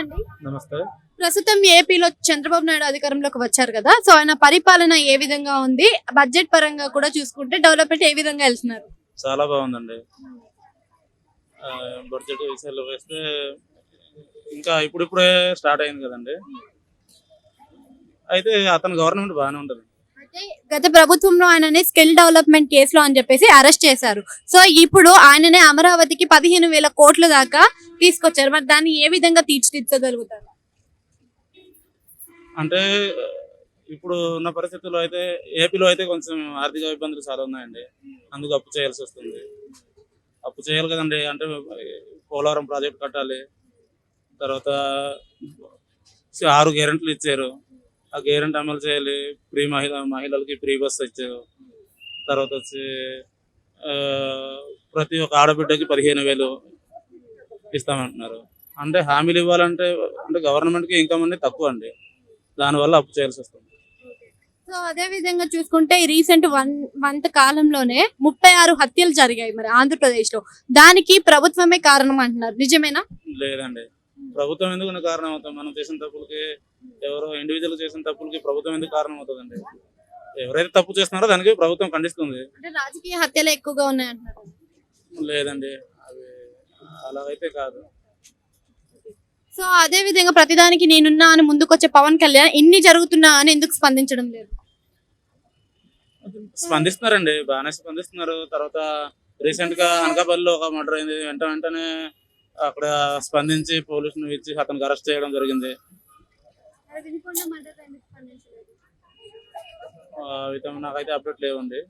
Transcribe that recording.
అండి. నమస్తే. ప్రస్తుతం ఏపీలో చంద్రబాబు నాయుడు అధికారంలోకి వచ్చారు కదా సో ఆయన పరిపాలన ఏ విధంగా ఉంది బడ్జెట్ పరంగా కూడా చూసుకుంటే డెవలప్మెంట్ ఏ విధంగా వెళ్తున్నారు? చాలా బాగుందండి. బడ్జెట్ విషయాలు వేస్తే ఇంకా ఇప్పుడిప్పుడే స్టార్ట్ అయింది కదండి. అయితే అతని గవర్నమెంట్ బాగానే ఉంటుంది. గత ప్రభుత్వంలో ఆయనని స్కిల్ డెవలప్మెంట్ కేసులో అని చెప్పేసి అరెస్ట్ చేశారు. సో ఇప్పుడు ఆయననే అమరావతికి పదిహేను వేల కోట్ల దాకా తీసుకొచ్చారు. మరి దాన్ని ఏ విధంగా తీర్చిదిద్దగలుగుతారు? అంటే ఇప్పుడు ఉన్న పరిస్థితుల్లో అయితే ఏపీలో అయితే కొంచెం ఆర్థిక ఇబ్బందులు చాలా ఉన్నాయండి. అందుకు అప్పు చేయాల్సి వస్తుంది. అప్పు చేయాలి కదండి. అంటే పోలవరం ప్రాజెక్ట్ కట్టాలి. తర్వాత ఆరు గ్యారెంట్లు ఇచ్చారు. ఆ గ్యారెంటీ అమలు చేయాలి. ఫ్రీ మహిళ మహిళలకి ఫ్రీ బస్ ఇచ్చారు తర్వాత వచ్చి ప్రతి ఒక్క ఆడబిడ్డకి పదిహేను వేలు ఇస్తామంటున్నారు. అంటే హామీలు ఇవ్వాలంటే అంటే గవర్నమెంట్కి ఇన్కమ్ అనేది తక్కువ అండి. దానివల్ల అప్పు చేయాల్సి వస్తుంది. సో అదే విధంగా చూసుకుంటే రీసెంట్ వన్ మంత్ కాలంలోనే ముప్పై ఆరు హత్యలు జరిగాయి మరి ఆంధ్రప్రదేశ్లో దానికి ప్రభుత్వమే కారణం అంటున్నారు. నిజమేనా? లేదండి. ప్రభుత్వం ఎందుకు కారణం అవుతాం మనం చేసిన తప్పులకి ఎవరో ఇండివిజువల్ చేసిన తప్పులకి ప్రభుత్వం ఎందుకు కారణం అవుతుందండి ఎవరైతే తప్పు చేస్తున్నారో దానికి ప్రభుత్వం ఖండిస్తుంది. అంటే రాజకీయ హత్యలే ఎక్కువగా ఉన్నాయి అంటున్నారు లేదండి అవి అలాగైతే కాదు. సో అదే విధంగా ప్రతిదానికి నేనున్నా అని ముందుకొచ్చే పవన్ కళ్యాణ్ ఇన్ని జరుగుతున్నా అని ఎందుకు స్పందించడం లేదు? స్పందిస్తున్నారండి బాగానే స్పందిస్తున్నారు. తర్వాత రీసెంట్గా అనకాపల్లిలో ఒక మర్డర్ అయింది వెంట వెంటనే అక్కడ స్పందించి పోలీసును ఇచ్చి అతనికి అరెస్ట్ చేయడం జరిగింది. ఆ, అయితే నాకైతే అప్డేట్ లేవండి.